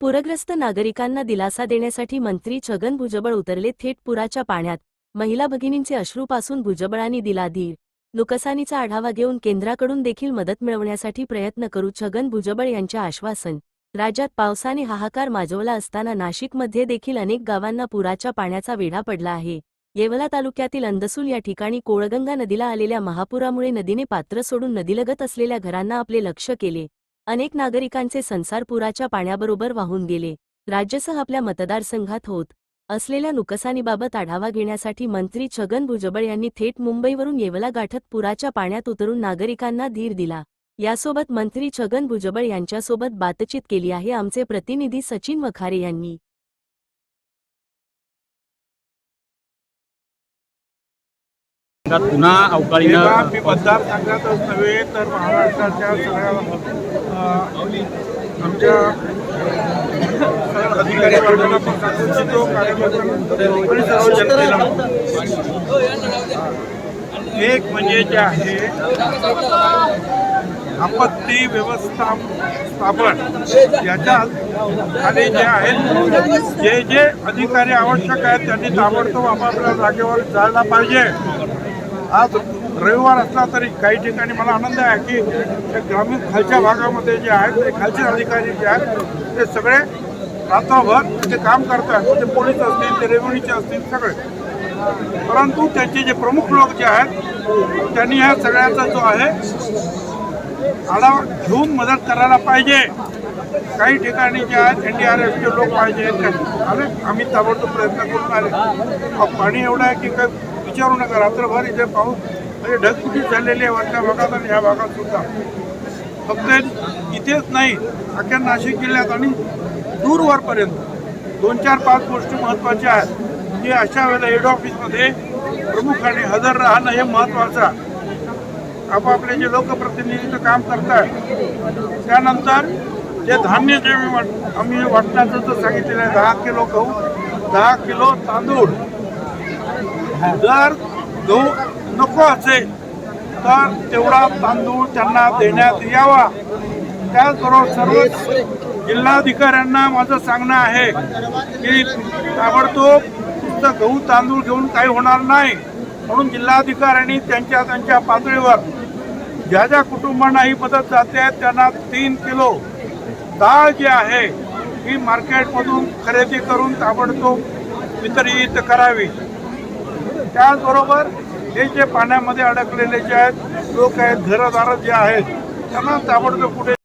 पूरग्रस्त नागरिकांना दिलासा देण्यासाठी मंत्री छगन भुजबळ उतरले थेट पुराच्या पाण्यात. महिला भगिनींचे अश्रूपासून भुजबळांनी दिला धीर. नुकसानीचा आढावा घेऊन केंद्राकडून देखील मदत मिळवण्यासाठी प्रयत्न करू छगन भुजबळ यांचे आश्वासन. राज्यात पावसाने हाहाकार माजवला असताना नाशिकमध्ये देखील अनेक गावांना पुराच्या पाण्याचा वेढा पडला आहे. येवला तालुक्यातील अंदसूल या ठिकाणी कोळगंगा नदीला आलेल्या महापुरामुळे नदीने पात्र सोडून नदीलगत असलेल्या घरांना आपले लक्ष केले. अनेक नागरिकांचे संसार पुराच्या पाण्याबरोबर वाहून गेले. राज्यसह आपल्या मतदारसंघात होत असलेल्या नुकसानीबाबत आढावा घेण्यासाठी मंत्री छगन भुजबळ यांनी थेट मुंबईवरून येवला गाठत पुराच्या पाण्यात उतरून नागरिकांना धीर दिला. यासोबत मंत्री छगन भुजबळ यांच्यासोबत बातचीत केली आहे आमचे प्रतिनिधी सचिन वखारे यांनी. पुन्हा अवकाळीनं एका मी मतदारसंघातच नव्हे तर महाराष्ट्राच्या सगळ्या आमच्या अधिकारी वर्गाला पण सांगू इच्छितो सर्व जनतेला एक म्हणजे जे आहे आपत्ती व्यवस्थापन याच्या खाली जे आहेत जे जे अधिकारी आवश्यक आहेत त्यांनी ताबडतोब आपापल्या जागेवर जायला पाहिजे. आज रविवार असला तरी काही ठिकाणी मला आनंद आहे की ग्रामीण खालच्या भागामध्ये जे आहेत ते खालचे अधिकारी जे आहेत ते सगळे रात्रभर ते काम करतात ते पोलीस असतील ते रेव्हेन्यूचे असतील सगळे. परंतु त्यांचे जे प्रमुख लोक जे आहेत त्यांनी ह्या सगळ्याचा जो आहे आढावा घेऊन मदत करायला पाहिजे. काही ठिकाणी जे आहेत एन डी आर एफचे लोक पाहिजे. आले आम्ही ताबडतोब प्रयत्न करून आले पाणी एवढं आहे की काय विचारू नका. रात्रभर इथे पाऊस म्हणजे ढगफुटी झालेली आहे वरच्या भागात आणि ह्या भागात सुद्धा. फक्त इथेच नाही अख्ख्या नाशिक जिल्ह्यात आणि दूरवरपर्यंत दोन चार पाच गोष्टी महत्त्वाच्या आहेत. की अशा वेळेला हेड ऑफिसमध्ये प्रमुखाने हजर राहणं हे महत्त्वाचं आहे. आपापले जे लोकप्रतिनिधीचं काम करतात त्यानंतर जे धान्य जे मी वाट आम्ही वाटण्याचं जर सांगितलेलं आहे दहा किलो गहू दहा किलो तांदूळ. जर गहू नको असेल तर तेवढा तांदूळ त्यांना देण्यात यावा. त्याचबरोबर सर्व जिल्हाधिकाऱ्यांना माझं सांगणं आहे की ताबडतोब नुसतं गहू तांदूळ घेऊन काही होणार नाही. म्हणून जिल्हाधिकाऱ्यांनी त्यांच्या त्यांच्या पातळीवर ज्या ज्या कुटुंबांना ही मदत जाते त्यांना तीन किलो डाळ जी आहे ही मार्केटमधून खरेदी करून ताबडतोब वितरित करावी. त्याचबरोबर हे जे पाण्यामध्ये अडकलेले जे आहेत लोक आहेत घरदार जे आहेत त्यांना ताबडतोब कुठे